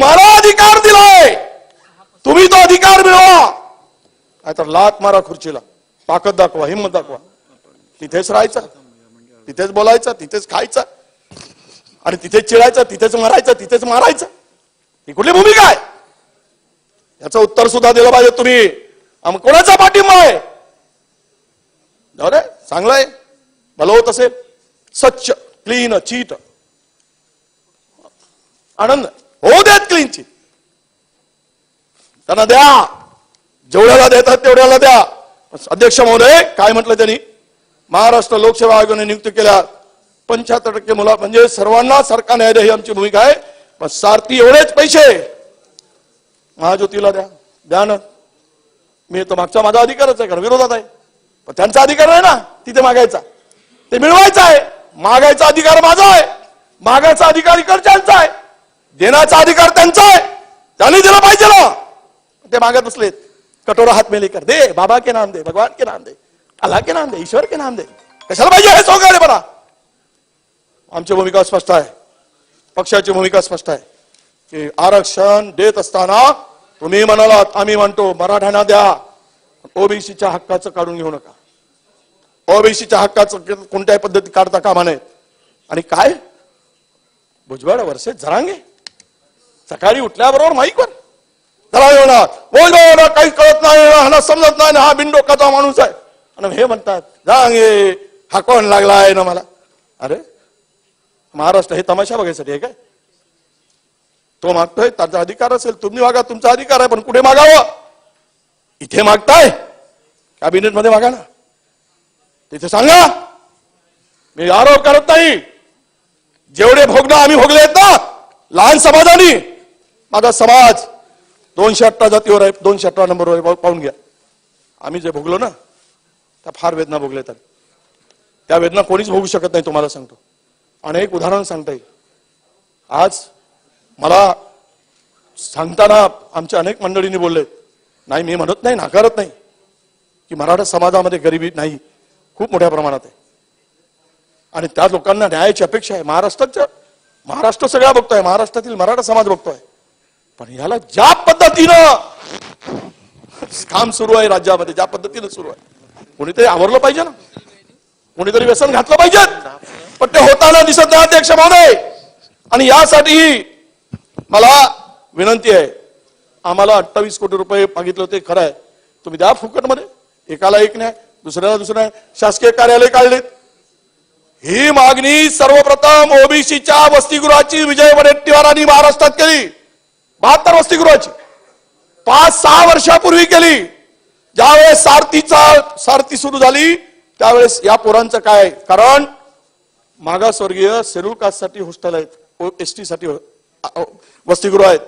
तुम्हाला अधिकार दिलाय. तुम्ही तो अधिकार मिळवा. नाहीतर लात मारा खुर्चीला. ताकद दाखवा हिंमत दाखवा. तिथेच राहायचं. तिथेच बोलायचं तिथेच खायचं. आणि तिथेच चिडायचं तिथेच मारायचं तिथेच मारायचं. ही कुठली भूमिका आहे? याचं उत्तर सुद्धा दिलं पाहिजे तुम्ही. आम्ही कोणाचा पाठिंबा आहे? जाऊ चांगलं आहे. भलं होत असेल. स्वच्छ क्लीन चीट. आनंद. होऊ त्यांना द्या. जेवढ्याला देतात तेवढ्याला द्या. अध्यक्ष महोदय काय म्हटलं त्यांनी? महाराष्ट्र लोकसेवा आयोगाने नियुक्त केल्या. पंच्याहत्तर टक्के मुला म्हणजे सर्वांना सरकार न्याय द्या ही आमची भूमिका आहे. पण सारथी एवढेच पैसे. महाज्योतीला द्या. द्या ना. मी तर मागचा माझा अधिकारच आहे कारण विरोधात आहे. पण त्यांचा अधिकार नाही ना. तिथे मागायचा. ते मिळवायचा आहे. मागायचा अधिकार माझा आहे. मागायचा अधिकार इकडच्यांचा आहे. देण्याचा अधिकार त्यांचा आहे. त्यांनी दिलं पाहिजे ना. ते मागत बसलेत. कटोरा हात में कर दे. बाबा के नाम दे भगवान के नाम दे अल्लाह के नाम दे ईश्वर के नाम दे. कशाला पाहिजे हे सोंगाडे बरा? आमची भूमिका स्पष्ट आहे. पक्षाची भूमिका स्पष्ट आहे. की आरक्षण देत असताना तुम्ही म्हणालात आम्ही म्हणतो मराठ्यांना द्या. ओबीसीच्या हक्काचं काढून घेऊ नका. ओबीसीच्या हक्काचं कोणत्याही पद्धती काढता कामा नयेत आणि काय? भुजबळ वर्षे जरांगे? सकाळी उठल्याबरोबर माईकवर त्याला येणार बोल ना काही कळत नाही ह्याला समजत नाही ना हा बिनडोकाचा माणूस आहे. आणि हे म्हणतात जांगे हा कोण लागला आहे ना मला? अरे महाराष्ट्र हे तमाशा बघायसाठी आहे काय? तो मागतोय त्याचा अधिकार असेल तुम्ही मागा तुमचा अधिकार आहे पण कुठे मागावं? इथे मागताय. कॅबिनेटमध्ये मागा ना. तिथे सांगा. मी आरोप करत नाही. जेवढे भोगणं आम्ही भोगले आहेत ना लहान समाजानी माझा समाज दोनशे अठरा जातीवर आहे दोनशे अठरा नंबरवर पाहून घ्या. आम्ही जे भोगलो ना त्या फार वेदना भोगल्या तर त्या वेदना कोणीच भोगू शकत नाही तुम्हाला सांगतो. अनेक उदाहरण सांगता येईल. आज मला सांगताना आमच्या अनेक मंडळींनी बोलले नाही मी म्हणत नाही नाकारत नाही की मराठा समाजामध्ये गरिबी नाही खूप मोठ्या प्रमाणात आहे. आणि त्या लोकांना न्यायाची अपेक्षा आहे. महाराष्ट्राच्या महाराष्ट्र सगळा बघतोय महाराष्ट्रातील मराठा समाज बघतोय. पण याला ज्या पद्धतीनं काम सुरू आहे राज्यामध्ये ज्या पद्धतीनं सुरू आहे कोणीतरी आवरलं पाहिजे ना? कोणीतरी व्यसन घातलं पाहिजे? पण ते होताना दिसत नाही अध्यक्ष महोदय आणि यासाठी मला विनंती आहे आम्हाला अठ्ठावीस कोटी रुपये मागितले होते खरं आहे. तुम्ही द्या फुकटमध्ये. एकाला एक नाही दुसऱ्याला दुसरं नाही शासकीय कार्यालय काढलेत. ही मागणी सर्वप्रथम ओबीसीच्या वसतिगृहाची विजय वडेट्टीवारांनी महाराष्ट्रात केली. बहात्तर वसतिगृहाची. पाच सहा वर्षापूर्वी केली. ज्यावेळेस सारथीचा सारथी सुरू झाली त्यावेळेस या पोरांचं काय? कारण मागासवर्गीय शेड्यूल कास्टसाठी हॉस्टेल आहेत एस टी साठी हो, वसतिगृह आहेत.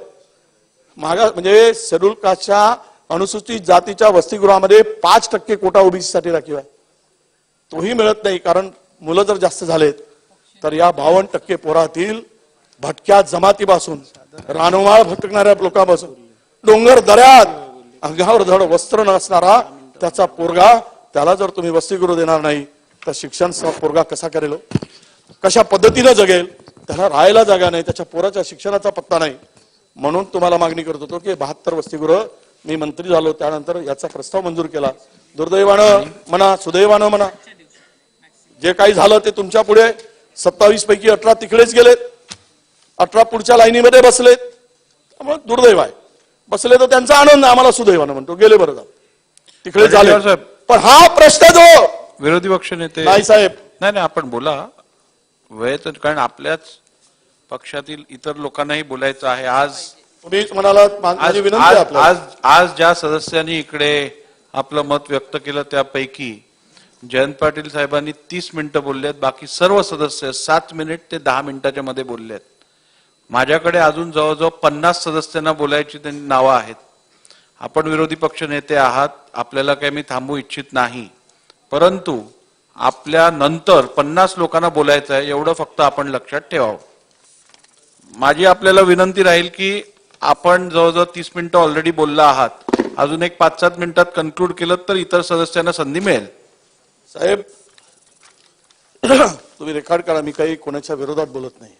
मागा म्हणजे शेड्यूल कास्टच्या अनुसूचित जातीच्या वसतिगृहामध्ये पाच टक्के कोटा ओबीसी साठी राखीव आहे. तोही मिळत नाही कारण मुलं जर जास्त झालेत तर या बावन्न टक्के पोरातील भटक्या जमातीपासून रानवाळ भटकणाऱ्या लोकांपासून. डोंगर दऱ्यात अंगावर धड वस्त्र नसणारा त्याचा पोरगा त्याला जर तुम्ही वसतिगृह देणार नाही तर शिक्षण पोरगा कसा करेल? कशा पद्धतीनं जगेल? त्याला राहायला जागा नाही त्याच्या पोराच्या शिक्षणाचा पत्ता नाही. म्हणून तुम्हाला मागणी करत होतो की बहात्तर वसतिगृह मी मंत्री झालो त्यानंतर याचा प्रस्ताव मंजूर केला. दुर्दैवानं म्हणा सुदैवानं म्हणा. जे काही झालं ते तुमच्यापुढे. सत्तावीस पैकी अठरा तिकडेच गेलेत. अठरा पुढच्या लाईनीमध्ये बसलेत. त्यामुळे दुर्दैव आहे. बसले तर त्यांचा आनंद आम्हाला सुदैवानं म्हणतो. गेले बरं तिकडे झाले. पण हा प्रश्न जो विरोधी पक्ष नेते नाही साहेब. नाही नाही आपण बोला. तर कारण आपल्याच पक्षातील इतर लोकांनाही बोलायचं आहे. आज तुम्हीच म्हणालात. मा- आज आज आज ज्या सदस्यांनी इकडे आपलं मत व्यक्त केलं त्यापैकी जयंत पाटील साहेबांनी तीस मिनिटं बोललेत. बाकी सर्व सदस्य सात मिनिट ते दहा मिनिटाच्या मध्ये बोललेत. माझ्याकडे अजून जवळजवळ पन्नास सदस्यांना बोलायची त्यांनी नावं आहेत. आपण विरोधी पक्ष नेते आहात आपल्याला काही मी थांबू इच्छित नाही. परंतु आपल्या नंतर पन्नास लोकांना बोलायचं आहे एवढं फक्त आपण लक्षात ठेवावं. माझी आपल्याला विनंती राहील की आपण जवळजवळ तीस मिनिटं ऑलरेडी बोलला आहात. अजून एक पाच सात मिनिटात कन्क्लूड केलं तर इतर सदस्यांना संधी मिळेल. साहेब तुम्ही रेकॉर्ड करा मी काही कोणाच्या विरोधात बोलत नाही.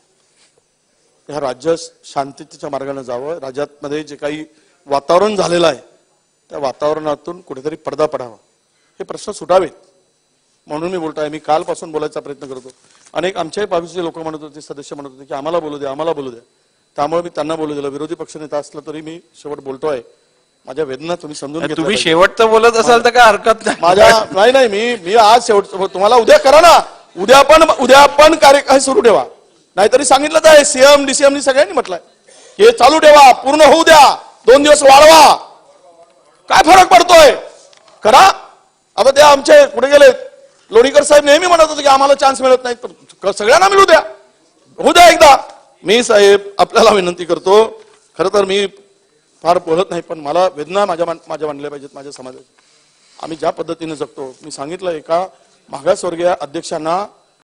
ह्या राज्य शांततेच्या मार्गाने जावं. राज्यामध्ये जे काही वातावरण झालेलं आहे त्या वातावरणातून कुठेतरी पडदा पडावा. हे प्रश्न सुटावेत. म्हणून मी बोलतोय. मी कालपासून बोलायचा प्रयत्न करतो. अनेक आमच्याही बाजूचे लोक म्हणत होते सदस्य म्हणत होते की आम्हाला बोलू द्या आम्हाला बोलू द्या. त्यामुळे मी त्यांना बोलू दिलं. विरोधी पक्षनेता असला तरी मी शेवट बोलतोय. माझ्या वेदना तुम्ही समजून तुम्ही पाहिजे. शेवटचं बोलत असाल तर काय हरकत नाही. माझ्या नाही नाही मी मी आज शेवट तुम्हाला उद्या करा ना. उद्या पण उद्या पण कार्यक्रम सुरू ठेवा. नाहीतरी सांगितलं आहे सीएम डीसीएम सगळ्यांनी म्हटलंय. हे चालू ठेवा पूर्ण होऊ द्या दोन दिवस वाढवा. काय फरक पडतोय? करा. आता ते आमचे कुठे गेले? लोणीकर साहेब नेहमी म्हणत होते की आम्हाला चान्स मिळत नाही सगळ्यांना मिळू द्या. होऊ द्या एकदा. मी साहेब आपल्याला विनंती करतो खरं तर मी फार बोलत नाही पण मला वेदना माझ्या माझ्या मांडल्या पाहिजेत माझ्या समाजात. आम्ही ज्या पद्धतीने जगतो मी सांगितलं एका मागासवर्गीय अध्यक्षांना